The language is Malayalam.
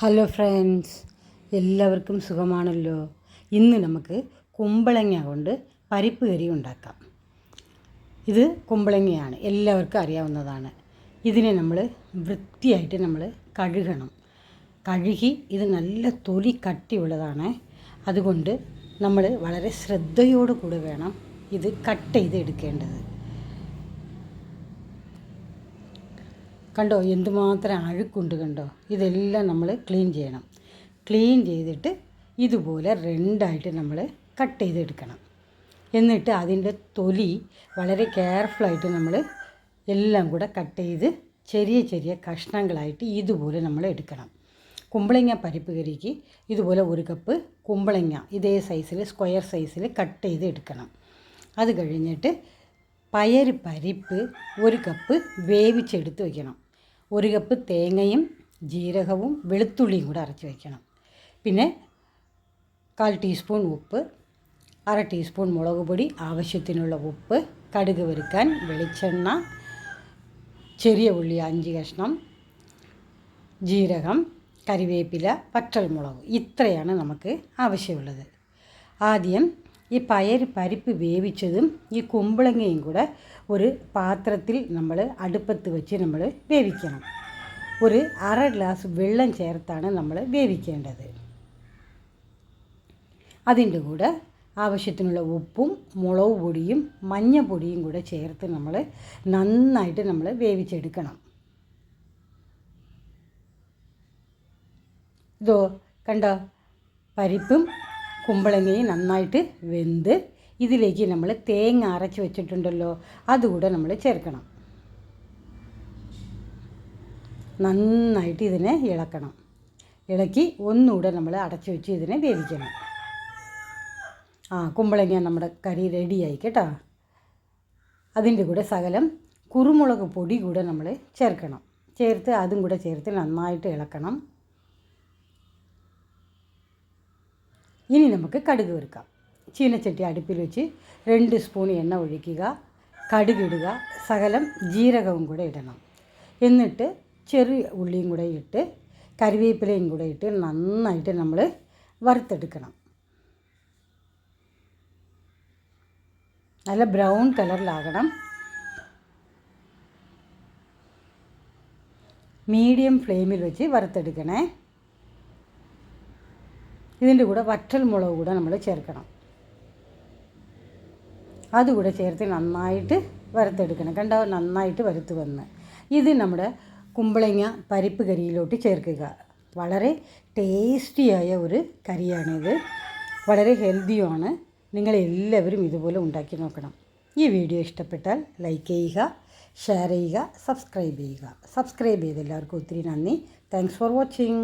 ഹലോ ഫ്രണ്ട്സ് എല്ലാവർക്കും സുഖമാണല്ലോ. ഇന്ന് നമുക്ക് കുമ്പളങ്ങ കൊണ്ട് പരിപ്പ് കറി ഉണ്ടാക്കാം. ഇത് കുമ്പളങ്ങയാണ്. എല്ലാവർക്കും അറിയാവുന്നതാണ്. ഇതിനെ നമ്മൾ വൃത്തിയായിട്ട് നമ്മൾ കഴുകണം. കഴുകി ഇത് നല്ല തൊലി കട്ടിയുള്ളതാണ്. അതുകൊണ്ട് നമ്മൾ വളരെ ശ്രദ്ധയോടു കൂടെ വേണം ഇത് കട്ട് ചെയ്ത് എടുക്കേണ്ടത് കണ്ടോ എന്തുമാത്രം അഴുക്കുണ്ട് കണ്ടോ? ഇതെല്ലാം നമ്മൾ ക്ലീൻ ചെയ്യണം. ക്ലീൻ ചെയ്തിട്ട് ഇതുപോലെ രണ്ടായിട്ട് നമ്മൾ കട്ട് ചെയ്തെടുക്കണം. എന്നിട്ട് അതിന്റെ തൊലി വളരെ കെയർഫുള്ളായിട്ട് നമ്മൾ എല്ലാം കൂടെ കട്ട് ചെയ്ത് ചെറിയ ചെറിയ കഷ്ണങ്ങളായിട്ട് ഇതുപോലെ നമ്മൾ എടുക്കണം. കുമ്പളങ്ങ പരിപ്പ് കറിക്ക് ഇതുപോലെ ഒരു കപ്പ് കുമ്പളങ്ങ ഇതേ സൈസിൽ സ്ക്വയർ സൈസിൽ കട്ട് ചെയ്ത് എടുക്കണം അത് കഴിഞ്ഞിട്ട് പയർ പരിപ്പ് ഒരു കപ്പ് വേവിച്ചെടുത്ത് വയ്ക്കണം. ഒരു കപ്പ് തേങ്ങയും ജീരകവും വെളുത്തുള്ളിയും കൂടെ അരച്ച് വയ്ക്കണം. പിന്നെ കാൽ ടീസ്പൂൺ ഉപ്പ് അര ടീസ്പൂൺ മുളക് പൊടി ആവശ്യത്തിനുള്ള ഉപ്പ് കടുക് വറുക്കാൻ വെളിച്ചെണ്ണ ചെറിയ ഉള്ളി അഞ്ച് കഷ്ണം ജീരകം കരിവേപ്പില പച്ചമുളക് ഇത്രയാണ് നമുക്ക് ആവശ്യമുള്ളത്. ആദ്യം ഈ പയർ പരിപ്പ് വേവിച്ചതും ഈ കുമ്പളങ്ങയും കൂടെ ഒരു പാത്രത്തിൽ നമ്മൾ അടുപ്പത്ത് വെച്ച് നമ്മൾ വേവിക്കണം. ഒരു അര ഗ്ലാസ് വെള്ളം ചേർത്താണ് നമ്മൾ വേവിക്കേണ്ടത്. അതിന്റെ കൂടെ ആവശ്യത്തിനുള്ള ഉപ്പും മുളക് പൊടിയും മഞ്ഞപ്പൊടിയും കൂടെ ചേർത്ത് നമ്മൾ നന്നായിട്ട് നമ്മൾ വേവിച്ചെടുക്കണം. ഇതോ കണ്ടോ? പരിപ്പും കുമ്പളങ്ങയും നന്നായിട്ട് വെന്ത് ഇതിലേക്ക് നമ്മൾ തേങ്ങ അരച്ച് വെച്ചിട്ടുണ്ടല്ലോ അതുകൂടെ നമ്മൾ ചേർക്കണം. നന്നായിട്ട് ഇതിനെ ഇളക്കണം. ഇളക്കി ഒന്നുകൂടെ നമ്മൾ അടച്ചു വെച്ച് ഇതിനെ വേവിക്കണം. ആ കുമ്പളങ്ങ നമ്മുടെ കറി റെഡിയായി കേട്ടോ. അതിന്റെ കൂടെ സകലം കുരുമുളക് പൊടി കൂടെ നമ്മൾ ചേർക്കണം. ചേർത്ത് അതും കൂടെ ചേർത്ത് നന്നായിട്ട് ഇളക്കണം. ഇനി നമുക്ക് കടുക് വറുക്കാം. ചീനച്ചട്ടി അടുപ്പിൽ വെച്ച് രണ്ട് സ്പൂൺ എണ്ണ ഒഴിക്കുക കടുകിടുക സകലം ജീരകവും കൂടെ ഇടണം. എന്നിട്ട് ചെറിയ ഉള്ളിയും കൂടെ ഇട്ട് കറിവേപ്പിലയും കൂടെ ഇട്ട് നന്നായിട്ട് നമ്മൾ വറുത്തെടുക്കണം. നല്ല ബ്രൗൺ കളറിലാകണം. മീഡിയം ഫ്ലെയിമിൽ വെച്ച് വറുത്തെടുക്കണേ. ഇതിന്റെ കൂടെ വറ്റൽ മുളക് കൂടെ നമ്മൾ ചേർക്കണം. അതുകൂടെ ചേർത്ത് നന്നായിട്ട് വറുത്തെടുക്കണം. കണ്ടോ? നന്നായിട്ട് വറുത്ത് വന്ന്. ഇത് നമ്മുടെ കുമ്പളങ്ങ പരിപ്പ് കറിയിലോട്ട് ചേർക്കുക. വളരെ ടേസ്റ്റിയായ ഒരു കറിയാണിത്. വളരെ ഹെൽത്തിയുമാണ്. നിങ്ങളെല്ലാവരും ഇതുപോലെ ഉണ്ടാക്കി നോക്കണം. ഈ വീഡിയോ ഇഷ്ടപ്പെട്ടാൽ ലൈക്ക് ചെയ്യുക ഷെയർ ചെയ്യുക സബ്സ്ക്രൈബ് ചെയ്യുക. സബ്സ്ക്രൈബ് ചെയ്ത് എല്ലാവർക്കും ഒത്തിരി നന്ദി. Thanks for watching